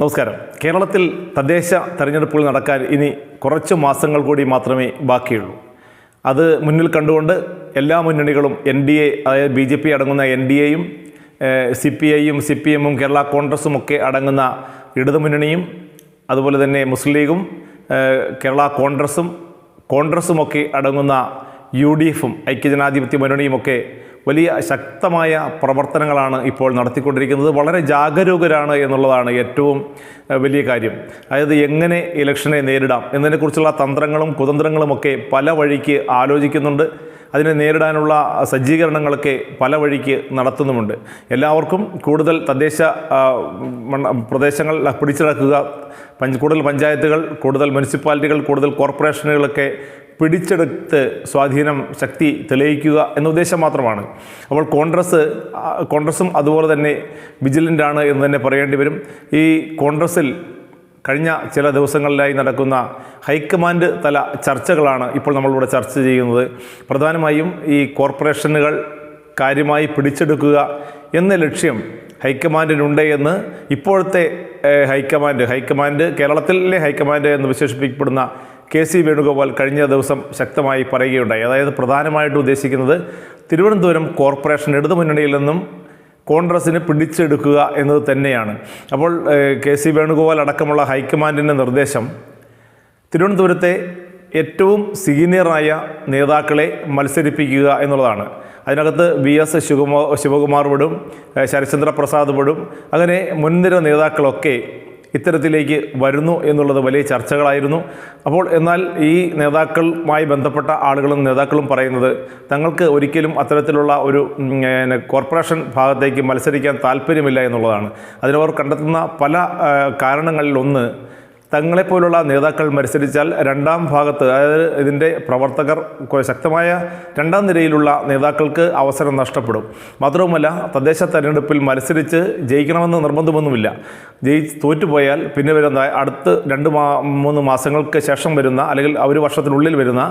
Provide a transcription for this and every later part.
നമസ്കാരം. കേരളത്തിൽ തദ്ദേശ തെരഞ്ഞെടുപ്പുകൾ നടക്കാൻ ഇനി കുറച്ച് മാസങ്ങൾ കൂടി മാത്രമേ ബാക്കിയുള്ളൂ. അത് മുന്നിൽ കണ്ടുകൊണ്ട് എല്ലാ മുന്നണികളും എൻ ഡി എ അതായത് ബി ജെ പി അടങ്ങുന്ന എൻ ഡി എയും സി പി ഐയും സി പി എമ്മും കേരള കോൺഗ്രസും ഒക്കെ അടങ്ങുന്ന ഇടതുമുന്നണിയും അതുപോലെ തന്നെ മുസ്ലിം ലീഗും കേരള കോൺഗ്രസും കോൺഗ്രസുമൊക്കെ അടങ്ങുന്ന യു ഡി എഫും ഐക്യജനാധിപത്യ മുന്നണിയുമൊക്കെ വലിയ ശക്തമായ പ്രവർത്തനങ്ങളാണ് ഇപ്പോൾ നടത്തിക്കൊണ്ടിരിക്കുന്നത്. വളരെ ജാഗരൂകരാണ് എന്നുള്ളതാണ് ഏറ്റവും വലിയ കാര്യം. അതായത് എങ്ങനെ ഇലക്ഷനെ നേരിടാം എന്നതിനെക്കുറിച്ചുള്ള തന്ത്രങ്ങളും കുതന്ത്രങ്ങളുമൊക്കെ പല വഴിക്ക് ആലോചിക്കുന്നുണ്ട്. അതിനെ നേരിടാനുള്ള സജ്ജീകരണങ്ങളൊക്കെ പല വഴിക്ക് നടത്തുന്നുമുണ്ട്. എല്ലാവർക്കും കൂടുതൽ തദ്ദേശ പ്രദേശങ്ങൾ പിടിച്ചടക്കുക. പഞ്ച് കൂടുതൽ പഞ്ചായത്തുകൾ കൂടുതൽ മുനിസിപ്പാലിറ്റികൾ കൂടുതൽ കോർപ്പറേഷനുകളൊക്കെ പിടിച്ചെടുത്ത് സ്വാധീനം ശക്തി തെളിയിക്കുക എന്ന ഉദ്ദേശം മാത്രമാണ്. അപ്പോൾ കോൺഗ്രസ് കോൺഗ്രസും അതുപോലെ തന്നെ വിജിലന്റ് ആണ് എന്ന് തന്നെ പറയേണ്ടി വരും. ഈ കോൺഗ്രസിൽ കഴിഞ്ഞ ചില ദിവസങ്ങളിലായി നടക്കുന്ന ഹൈക്കമാൻഡ് തല ചർച്ചകളാണ് ഇപ്പോൾ നമ്മളിവിടെ ചർച്ച ചെയ്യുന്നത്. പ്രധാനമായും ഈ കോർപ്പറേഷനുകൾ കാര്യമായി പിടിച്ചെടുക്കുക എന്ന ലക്ഷ്യം ഹൈക്കമാൻഡിനുണ്ട് എന്ന് ഇപ്പോഴത്തെ ഹൈക്കമാൻഡ് ഹൈക്കമാൻഡ് കേരളത്തിലെ ഹൈക്കമാൻഡ് എന്ന് വിശേഷിപ്പിക്കപ്പെടുന്ന കെ സി വേണുഗോപാൽ കഴിഞ്ഞ ദിവസം ശക്തമായി പറയുകയുണ്ടായി. അതായത് പ്രധാനമായിട്ട് ഉദ്ദേശിക്കുന്നത് തിരുവനന്തപുരം കോർപ്പറേഷൻ ഇടതുമുന്നണിയിൽ നിന്നും കോൺഗ്രസിന് പിടിച്ചെടുക്കുക എന്നത് തന്നെയാണ്. അപ്പോൾ കെ സി വേണുഗോപാൽ അടക്കമുള്ള ഹൈക്കമാൻഡിന്റെ നിർദ്ദേശം തിരുവനന്തപുരത്തെ ഏറ്റവും സീനിയറായ നേതാക്കളെ മത്സരിപ്പിക്കുക എന്നുള്ളതാണ്. അതിനകത്ത് വി എസ് ശിവകുമാർ ശിവകുമാർ പെടും ശരത്ചന്ദ്ര പ്രസാദ് പെടും. അങ്ങനെ മുൻനിര നേതാക്കളൊക്കെ ഇത്തരത്തിലേക്ക് വരുന്നു എന്നുള്ളത് വലിയ ചർച്ചകളായിരുന്നു. അപ്പോൾ എന്നാൽ ഈ നേതാക്കളുമായി ബന്ധപ്പെട്ട ആളുകളും നേതാക്കളും പറയുന്നത് തങ്ങൾക്ക് ഒരിക്കലും അത്തരത്തിലുള്ള ഒരു കോർപ്പറേഷൻ ഭാഗത്തേക്ക് മത്സരിക്കാൻ താല്പര്യമില്ല എന്നുള്ളതാണ്. അതിനവർ കണ്ടെത്തുന്ന പല കാരണങ്ങളിലൊന്ന് തങ്ങളെപ്പോലുള്ള നേതാക്കൾ മത്സരിച്ചാൽ രണ്ടാം ഭാഗത്ത് അതായത് ഇതിന്റെ പ്രവർത്തകർ ശക്തമായ രണ്ടാം നിരയിലുള്ള നേതാക്കൾക്ക് അവസരം നഷ്ടപ്പെടും. മാത്രവുമല്ല തദ്ദേശ തെരഞ്ഞെടുപ്പിൽ മത്സരിച്ച് ജയിക്കണമെന്ന് നിർബന്ധമൊന്നുമില്ല. ജയി തോറ്റുപോയാൽ പിന്നെ വരുന്ന അടുത്ത് രണ്ട് മാ മൂന്ന് മാസങ്ങൾക്ക് ശേഷം വരുന്ന അല്ലെങ്കിൽ ഒരു വർഷത്തിനുള്ളിൽ വരുന്ന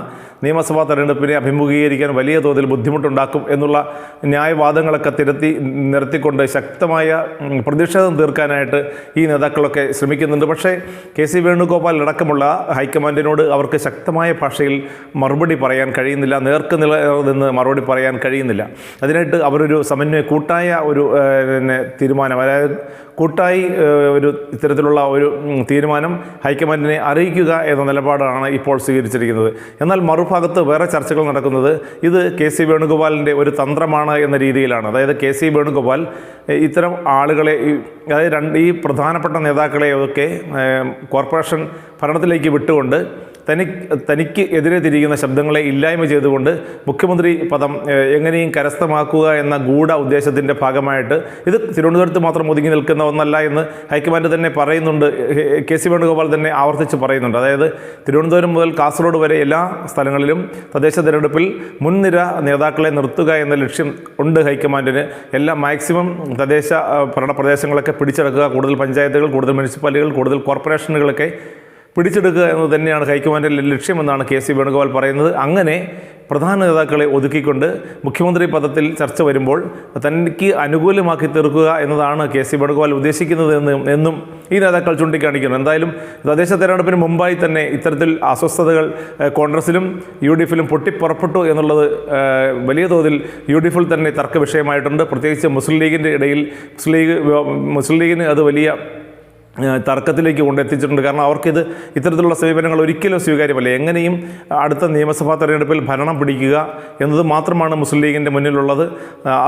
നിയമസഭാ തെരഞ്ഞെടുപ്പിനെ അഭിമുഖീകരിക്കാൻ വലിയ തോതിൽ ബുദ്ധിമുട്ടുണ്ടാക്കും എന്നുള്ള ന്യായവാദങ്ങളൊക്കെ തിരുത്തി നിരത്തിക്കൊണ്ട് ശക്തമായ പ്രതിഷേധം തീർക്കാനായിട്ട് ഈ നേതാക്കളൊക്കെ ശ്രമിക്കുന്നുണ്ട്. പക്ഷേ കെ. സി വേണുഗോപാൽ അടക്കമുള്ള ഹൈക്കമാൻഡിനോട് അവർക്ക് ശക്തമായ ഭാഷയിൽ മറുപടി പറയാൻ കഴിയുന്നില്ല നേർക്ക് നില നിന്ന് മറുപടി പറയാൻ കഴിയുന്നില്ല. അതിനായിട്ട് അവരൊരു സമന്വയ കൂട്ടായ ഒരു പിന്നെ തീരുമാനം അതായത് കൂട്ടായി ഒരു ഇത്തരത്തിലുള്ള ഒരു തീരുമാനം ഹൈക്കമാൻഡിനെ അറിയിക്കുക എന്ന നിലപാടാണ് ഇപ്പോൾ സ്വീകരിച്ചിരിക്കുന്നത്. എന്നാൽ മറുഭാഗത്ത് വേറെ ചർച്ചകൾ നടക്കുന്നത് ഇത് കെ സി വേണുഗോപാലിന്റെ ഒരു തന്ത്രമാണ് എന്ന രീതിയിലാണ്. അതായത് കെ സി വേണുഗോപാൽ ഇത്തരം ആളുകളെ അതായത് രണ്ട് ഈ പ്രധാനപ്പെട്ട നേതാക്കളെയൊക്കെ കോർപ്പറേഷൻ ഭരണത്തിലേക്ക് വിട്ടുകൊണ്ട് തനിക്ക് തനിക്ക് എതിരെ തിരിയുന്ന ശബ്ദങ്ങളെ ഇല്ലായ്മ ചെയ്തുകൊണ്ട് മുഖ്യമന്ത്രി പദം എങ്ങനെയും കരസ്ഥമാക്കുക എന്ന ഗൂഢ ഉദ്ദേശത്തിന്റെ ഭാഗമായിട്ട് ഇത് തിരുവനന്തപുരത്ത് മാത്രം ഒതുങ്ങി നിൽക്കുന്ന ഒന്നല്ല എന്ന് ഹൈക്കമാൻഡ് തന്നെ പറയുന്നുണ്ട്. കെ സി വേണുഗോപാൽ തന്നെ ആവർത്തിച്ച് പറയുന്നുണ്ട്. അതായത് തിരുവനന്തപുരം മുതൽ കാസർഗോഡ് വരെ എല്ലാ സ്ഥലങ്ങളിലും തദ്ദേശ തിരഞ്ഞെടുപ്പിൽ മുൻനിര നേതാക്കളെ നിർത്തുക എന്ന ലക്ഷ്യം ഉണ്ട് ഹൈക്കമാൻഡിന്. എല്ലാ മാക്സിമം തദ്ദേശ ഭരണ പ്രദേശങ്ങളൊക്കെ പിടിച്ചെടുക്കുക. കൂടുതൽ പഞ്ചായത്തുകൾ കൂടുതൽ മുനിസിപ്പാലിറ്റികൾ കൂടുതൽ കോർപ്പറേഷനുകളൊക്കെ പിടിച്ചെടുക്കുക എന്നത് തന്നെയാണ് ഹൈക്കമാൻഡിന്റെ ലക്ഷ്യമെന്നാണ് കെ സി വേണുഗോപാൽ പറയുന്നത്. അങ്ങനെ പ്രധാന നേതാക്കളെ ഒതുക്കിക്കൊണ്ട് മുഖ്യമന്ത്രി പദത്തിൽ ചർച്ച വരുമ്പോൾ തനിക്ക് അനുകൂലമാക്കി തീർക്കുക എന്നതാണ് കെ സി വേണുഗോപാൽ ഉദ്ദേശിക്കുന്നത് എന്ന് എന്നും ഈ നേതാക്കൾ ചൂണ്ടിക്കാണിക്കുന്നു. എന്തായാലും തദ്ദേശ തെരഞ്ഞെടുപ്പിന് മുമ്പായി തന്നെ ഇത്തരത്തിൽ അസ്വസ്ഥതകൾ കോൺഗ്രസിലും യു ഡി എഫിലും പൊട്ടിപ്പുറപ്പെട്ടു എന്നുള്ളത് വലിയ തോതിൽ യു ഡി എഫിൽ തന്നെ തർക്ക വിഷയമായിട്ടുണ്ട് പ്രത്യേകിച്ച് മുസ്ലിം ലീഗിന്റെ ഇടയിൽ മുസ്ലിം ലീഗ് മുസ്ലിം ലീഗിന് അത് വലിയ തർക്കത്തിലേക്ക് കൊണ്ടെത്തിച്ചിട്ടുണ്ട്. കാരണം അവർക്കിത് ഇത്തരത്തിലുള്ള സമീപനങ്ങൾ ഒരിക്കലും സ്വീകാര്യമല്ല. എങ്ങനെയും അടുത്ത നിയമസഭാ തെരഞ്ഞെടുപ്പിൽ ഭരണം പിടിക്കുക എന്നത് മാത്രമാണ് മുസ്ലിം ലീഗിന്റെ മുന്നിലുള്ളത്.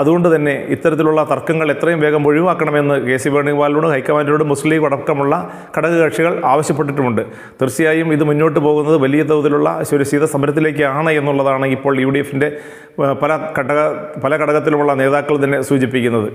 അതുകൊണ്ട് തന്നെ ഇത്തരത്തിലുള്ള തർക്കങ്ങൾ എത്രയും വേഗം ഒഴിവാക്കണമെന്ന് കെ സി വേണുഗോപാലിനോട് ഹൈക്കമാൻഡിനോട് മുസ്ലിം ലീഗ് അടക്കമുള്ള ഘടകകക്ഷികൾ ആവശ്യപ്പെട്ടിട്ടുമുണ്ട്. തീർച്ചയായും ഇത് മുന്നോട്ട് പോകുന്നത് വലിയ തോതിലുള്ള ശീത സമരത്തിലേക്കാണ് എന്നുള്ളതാണ് ഇപ്പോൾ യു ഡി എഫിന്റെ പല ഘടക പല ഘടകത്തിലുമുള്ള നേതാക്കൾ തന്നെ സൂചിപ്പിക്കുന്നത്.